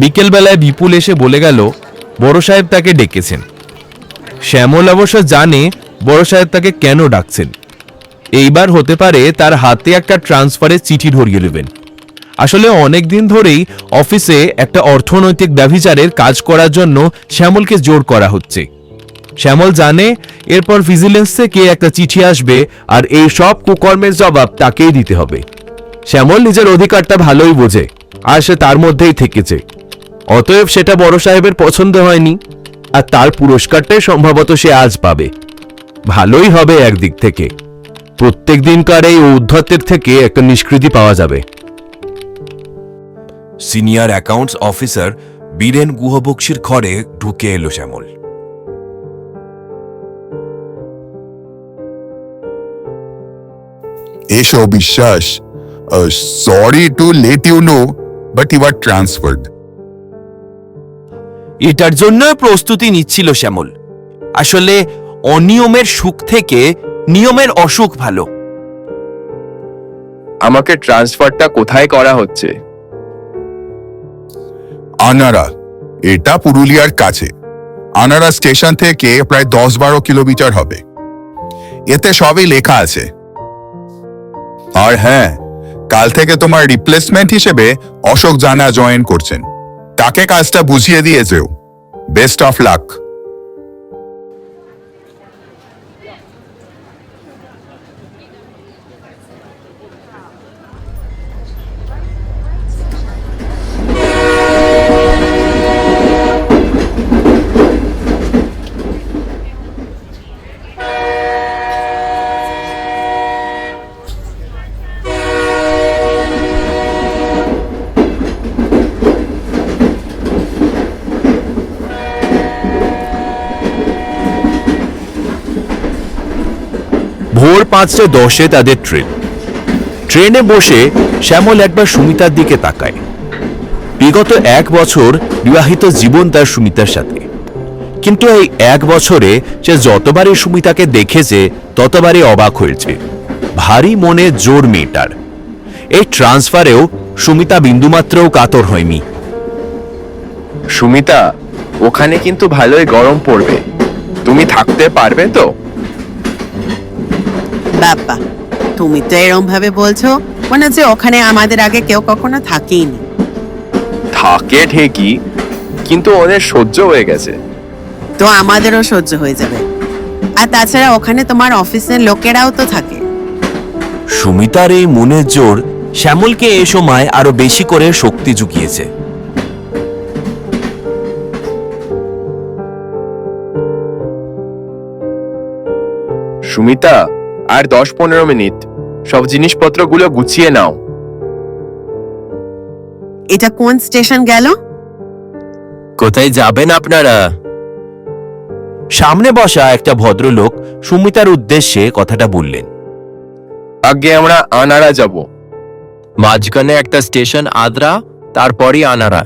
বিকেলবেলায় বিপুল এসে বলে গেল, বড় সাহেব তাকে ডেকেছেন। শ্যামল অবশ্য জানে বড় সাহেব তাকে কেন ডাকছেন। এইবার হতে পারে তার হাতে একটা ট্রান্সফারের চিঠি ধরিয়ে নেবেন আসলে অনেক দিন ধরেই অফিসে একটা অর্থনৈতিক ব্যভিচারের কাজ করার জন্য শ্যামলকে জোর করা হচ্ছে। শ্যামল জানে এরপর ভিজিলেন্স থেকে একটা চিঠি আসবে আর এই সব কুকর্মের জবাব তাকেই দিতে হবে। শ্যামল নিজের অধিকারটা ভালোই বোঝে আর সে তার মধ্যেই থেকেছে। অতএব সেটা বড় সাহেবের পছন্দ হয়নি আর তার পুরস্কারটাই সম্ভবত সে আজ পাবে। ভালোই হবে একদিক থেকে। প্রত্যেক দিনকার এই ঔদ্ধত্যের থেকে একটা নিষ্কৃতি পাওয়া যাবে। সিনিয়র অ্যাকাউন্টস অফিসার বীরেন গুহবক্সির ঘরে ঢুকে এলো শ্যামল। এসো Biswas. Sorry to late you know but you are transferred এটার জন্য প্রস্তুতি নিচ্ছিল শ্যামল। আসলে অনিয়মের সুখ থেকে নিয়মের অসুখ ভালো। আমাকে ট্রান্সফারটা কোথায় করা হচ্ছে? আনারা এটা পুরুলিয়ার কাছে। আনারা স্টেশন থেকে প্রায় দশ বারো কিলোমিটার হবে। এতে সবই লেখা আছে। আর হ্যাঁ কাল থেকে তোমার রিপ্লেসমেন্ট হিসেবে অশোক জানা জয়েন করছেন। তাকে কাজটা বুঝিয়ে দিয়েছেও। বেস্ট অফ লাক ভোর পাঁচটা দশে তাদের ট্রেন। ট্রেনে বসে শ্যামল একবার সুমিতার দিকে তাকায়। বিগত এক বছর বিবাহিত জীবন তার সুমিতার সাথে। কিন্তু এই এক বছরে সে যতবারই সুমিতাকে দেখেছে ততবারই অবাক হয়েছে। ভারী মনে জোর মেয়েটার। এই ট্রান্সফারেও সুমিতা বিন্দুমাত্রও কাতর হয়নি। সুমিতা, ওখানে কিন্তু ভালোই গরম পড়বে। তুমি থাকতে পারবে তো? বাপ্পা তুমি তো এরম ভাবে বলছো মনে হচ্ছে ওখানে আমাদের আগে কেউ কখনো থাকেইনি। থাকে ঠিকই কিন্তু ওদের সহ্য হয়ে গেছে। তো আমাদেরও সহ্য হয়ে যাবে। আর তাছাড়া ওখানে তোমার অফিসের লোকেরাও তো থাকে। সুমিতার এই মনের জোর শ্যামলকে এ সময় আরও বেশি করে শক্তি জুগিয়েছে। সুমিতা আর দশ পনেরো মিনিট। সব জিনিসপত্রগুলো গুছিয়ে নাও। এটা কোন স্টেশন গেল? কোথায় যাবেন আপনারা? সামনে বসা একটা ভদ্রলোক সুমিতার উদ্দেশ্যে কথাটা বললেন। আগে আমরা আনারা যাব। মাঝখানে একটা স্টেশন আদ্রা তারপরই আনারা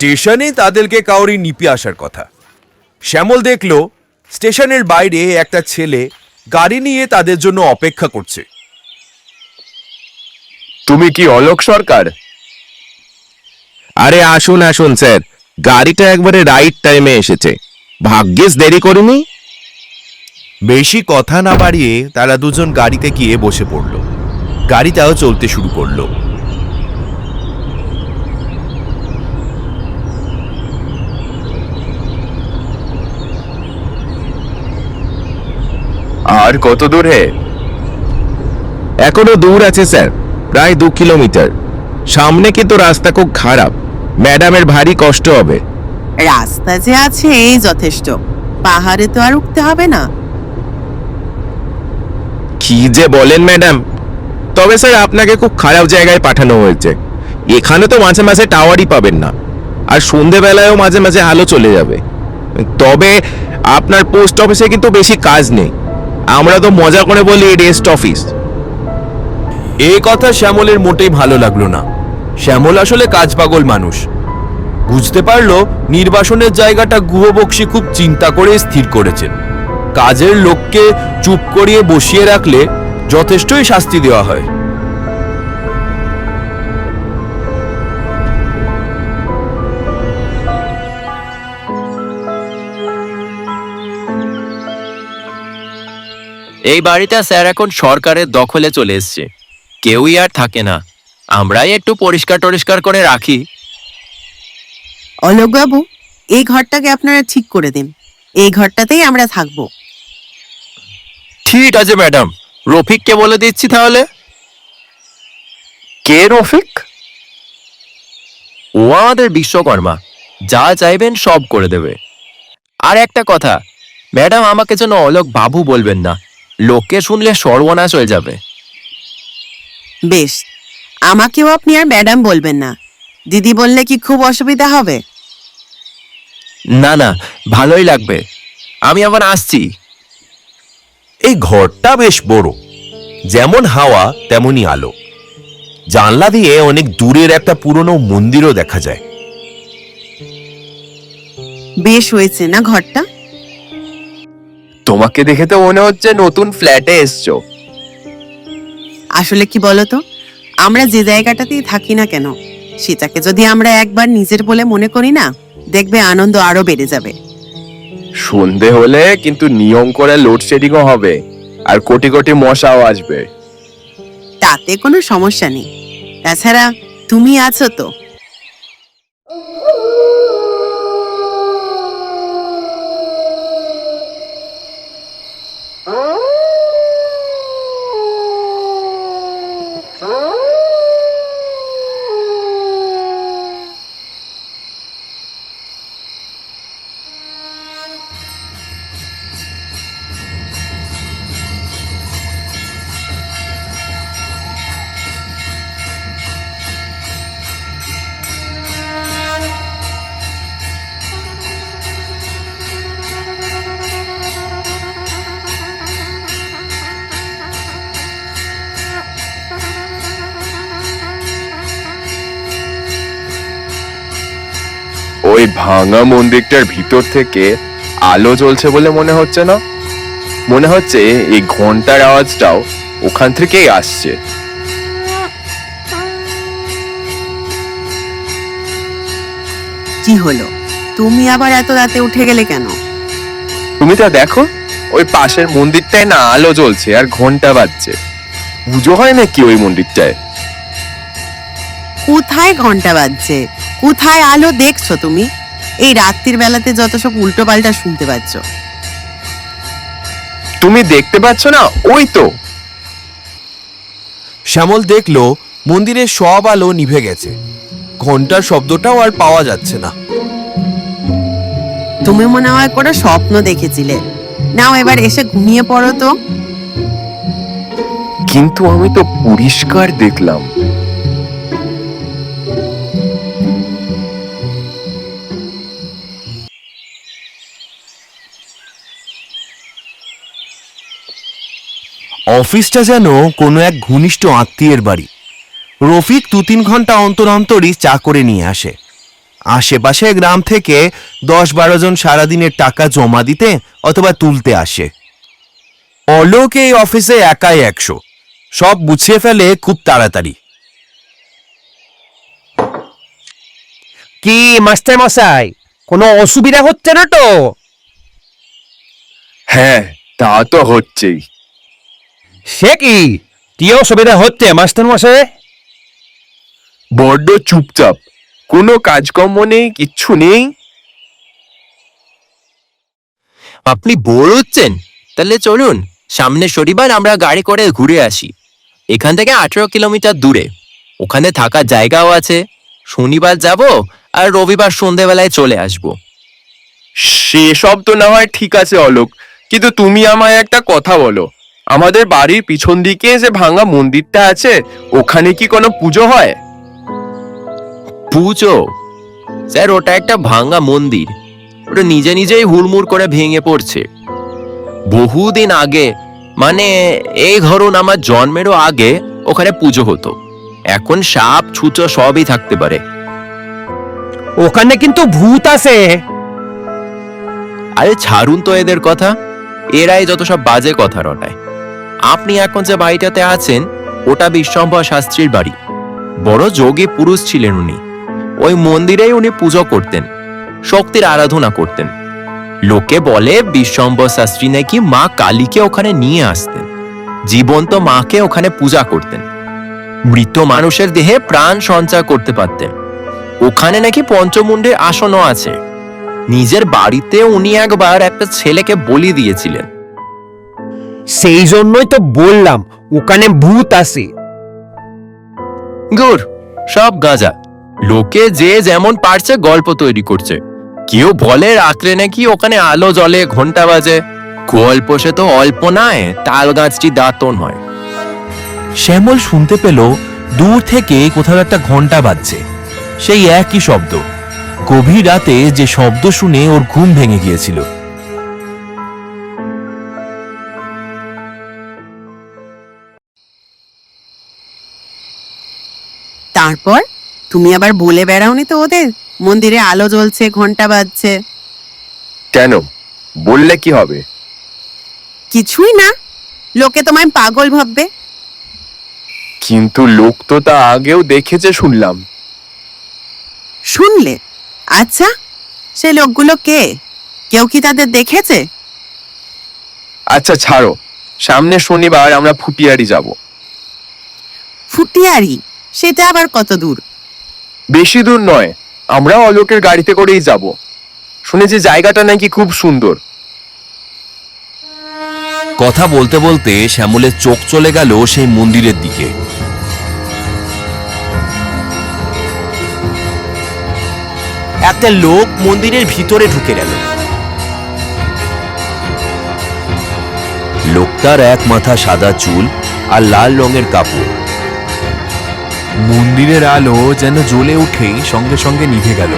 স্টেশনে তাদেরকে কাউরি নিপে আসার কথা। শ্যামল দেখল স্টেশনের বাইরে একটা ছেলে গাড়ি নিয়ে তাদের জন্য অপেক্ষা করছে। তুমি কি অলোক সরকার? আরে আসুন আসুন স্যার। গাড়িটা একবারে রাইট টাইমে এসেছে। ভাগ্যিস দেরি করিনি। বেশি কথা না বাড়িয়ে তারা দুজন গাড়িতে গিয়ে বসে পড়ল। গাড়িটাও চলতে শুরু করল। আর কত দূরে এখনও দূর আছে স্যার। প্রায় দু কিলোমিটার। সামনে কিন্তু রাস্তা খুব খারাপ। ম্যাডামের ভারী কষ্ট হবে। রাস্তা যে আছে এই যথেষ্ট। পাহাড়ে তো আর উঠতে হবে না। কি যে বলেন ম্যাডাম। তবে স্যার আপনাকে খুব খারাপ জায়গায় পাঠানো হয়েছে। এখানে তো মাঝে মাঝে টাওয়ারই পাবেন না। আর সন্ধেবেলায়ও মাঝে মাঝে আলো চলে যাবে। তবে আপনার পোস্ট অফিসে কিন্তু বেশি কাজ নেই। আমরা তো মজা করে বলি রেস্ট অফিস। এ কথা শ্যামলের মোটেই ভালো লাগল না। শ্যামল আসলে কাজ পাগল মানুষ। বুঝতে পারল নির্বাসনের জায়গাটা গুহবক্সী খুব চিন্তা করে স্থির করেছেন। কাজের লোককে চুপ করিয়ে বসিয়ে রাখলে যথেষ্টই শাস্তি দেওয়া হয়। এই বাড়িটা স্যার এখন সরকারের দখলে চলে এসছে। কেউই আর থাকে না। আমরাই একটু পরিষ্কার টরিষ্কার করে রাখি। অলোকবাবু এই ঘরটাকে আপনারা ঠিক করে দিন। এই ঘরটাতেই আমরা থাকব। ঠিক আছে ম্যাডাম। রফিককে বলে দিচ্ছি তাহলে। কে রফিক? ও আমাদের বিশ্বকর্মা। যা চাইবেন সব করে দেবে। আর একটা কথা ম্যাডাম আমাকে যেন অলোক বাবু বলবেন না। লোককে শুনলে সর্বনাশ হয়ে যাবে। বেশ আমাকেও আপনি আর ম্যাডাম বলবেন না। দিদি বললে কি খুব অসুবিধা হবে? না না ভালোই লাগবে। আমি আবার আসছি। এই ঘরটা বেশ বড়। যেমন হাওয়া তেমনই আলো। জানলা দিয়ে অনেক দূরের একটা পুরনো মন্দিরও দেখা যায়। বেশ হয়েছে না ঘরটা? তোমাকে দেখে তো মনে হচ্ছে নতুন ফ্ল্যাটে এসছো। আসলে কি বলতো? আমরা যে জায়গাটাতেই থাকি না কেন সেটাকে যদি আমরা একবার নিজের বলে মনে করি না দেখবে আনন্দ আরও বেড়ে যাবে। সন্ধে হলে কিন্তু নিয়ম করে লোডশেডিংও হবে আর কোটি কোটি মশাও আসবে। তাতে কোনো সমস্যা নেই। তাছাড়া তুমি আছো তো। ভাঙা মন্দিরটার ভিতর থেকে আলো জ্বলছে বলে মনে হচ্ছে না? মনে হচ্ছে এই ঘণ্টার আওয়াজটাও ওখান থেকেই আসছে। কি হলো? তুমি আবার এত রাতে উঠে গেলে কেন? তুমি তা দেখো ওই পাশের মন্দিরটায় না আলো জ্বলছে আর ঘণ্টা বাজছে। পুজো হয় নাকি ওই মন্দিরটায়? কোথায় ঘণ্টা বাজছে? কোথায় আলো দেখছ তুমি? এই রাত্রির বেলাতে যত সব উল্টো পাল্টা শুনতে পাচ্ছ। তুমি দেখতে পাচ্ছ না? ওই তো। শ্যামল দেখল মন্দিরের সব আলো নিভে গেছে। ঘণ্টার শব্দটাও আর পাওয়া যাচ্ছে না। তুমি মনে হয় করে স্বপ্ন দেখেছিলে। নাও এবার এসে ঘুমিয়ে পড়ো তো। কিন্তু আমি তো পরিষ্কার দেখলাম। অফিসটা যেন কোনো এক ঘনিষ্ঠ আত্মীয়ের বাড়ি। রফিক দু তিন ঘণ্টা অন্তর অন্তরই চা করে নিয়ে আসে। আশেপাশে গ্রাম থেকে দশ বারো জন সারাদিনের টাকা জমা দিতে অথবা তুলতে আসে। অলোক এই অফিসে একাই একশো। সব গুছিয়ে ফেলে খুব তাড়াতাড়ি। কি মাস্টার মশাই? কোনো অসুবিধা হচ্ছে না তো? হ্যাঁ তা তো হচ্ছেই। সে কি? কি অসুবিধা হচ্ছে মাস্টার মশাই? বড্ড চুপচাপ। কোনো কাজকর্ম নেই কিচ্ছু নেই। আপনি বোর হচ্ছেন? তাহলে চলুন সামনে শনিবার আমরা গাড়ি করে ঘুরে আসি। এখান থেকে আঠেরো কিলোমিটার দূরে। ওখানে থাকার জায়গাও আছে। শনিবার যাব আর রবিবার সন্ধেবেলায় চলে আসব। সেসব তো না হয় ঠিক আছে অলোক। কিন্তু তুমি আমায় একটা কথা বলো। আমাদের বাড়ির পিছন দিকে যে ভাঙা মন্দিরটা আছে ওখানে কি কোনো পুজো হয়? পুজো? স্যার ওটা একটা ভাঙা মন্দির। ওটা নিজে নিজেই হুড়মুড় করে ভেঙে পড়ছে। বহুদিন আগে মানে এই ধরুন আমার জন্মেরও আগে ওখানে পুজো হতো। এখন সাপ ছুঁচো সবই থাকতে পারে। ওখানে কিন্তু ভূত আছে। আরে ছাড়ুন তো এদের কথা। এরাই যত সব বাজে কথা রটায়। আপনি এখন যে বাড়িটাতে আছেন, ওটা বিশ্বম্ভর শাস্ত্রীর বাড়ি। বড় যোগী পুরুষ ছিলেন উনি। ওই মন্দিরেই উনি পুজো করতেন, শক্তির আরাধনা করতেন। লোকে বলে বিশ্বম্বর শাস্ত্রী নাকি মা কালীকে ওখানে নিয়ে আসতেন। জীবন্ত মাকে ওখানে পূজা করতেন। মৃত মানুষের দেহে প্রাণ সঞ্চার করতে পারতেন। ওখানে নাকি পঞ্চমুণ্ডের আসনও আছে। নিজের বাড়িতে উনি একবার একটা ছেলেকে বলি দিয়েছিলেন। সেই জন্যই তো বললাম ওখানে ভূত আছে। গুর সব গাজা। লোকে যে যেমন পারছে গল্প তৈরি করছে। কেউ বলে রাত্রে নাকি ওখানে আলো জ্বলে ঘণ্টা বাজে। গল্প সে তো অল্প নয় তাল গাছটি দাঁতন হয়। শ্যামল শুনতে পেল দূর থেকে কোথাও একটা ঘণ্টা বাজছে। সেই একই শব্দ। গভীর রাতে যে শব্দ শুনে ওর ঘুম ভেঙে গিয়েছিল। তারপর তুমি আবার বলে বেড়াওনি তো ওদের? মন্দিরে আলো জ্বলছে ঘণ্টা বাজছে। কেন? বললে কি হবে? কিছুই না। লোকে তোমায় পাগল ভাববে। কিন্তু লোক তো তা আগেও দেখেছে শুনলাম। শুনলে? আচ্ছা সে লোকগুলো কে? কেউ কি তাদের দেখেছে? আচ্ছা ছাড়ো। সামনে শনিবার আমরা ফুটিয়ারি যাব। ফুটিয়ারি? সেটা আবার কত দূর? বেশি দূর নয়। আমরা অলোকের গাড়িতে করেই যাব। শুনেছি জায়গাটা নাকি খুব সুন্দর। কথা বলতে বলতে শ্যামলের চোখ চলে গেল সেই মন্দিরের দিকে। একটা লোক মন্দিরের ভিতরে ঢুকে গেল। লোকটার এক মাথা সাদা চুল আর লাল রঙের কাপড়। মন্দিরের আলো যেন জ্বলে উঠেই সঙ্গে সঙ্গে নিভে গেল।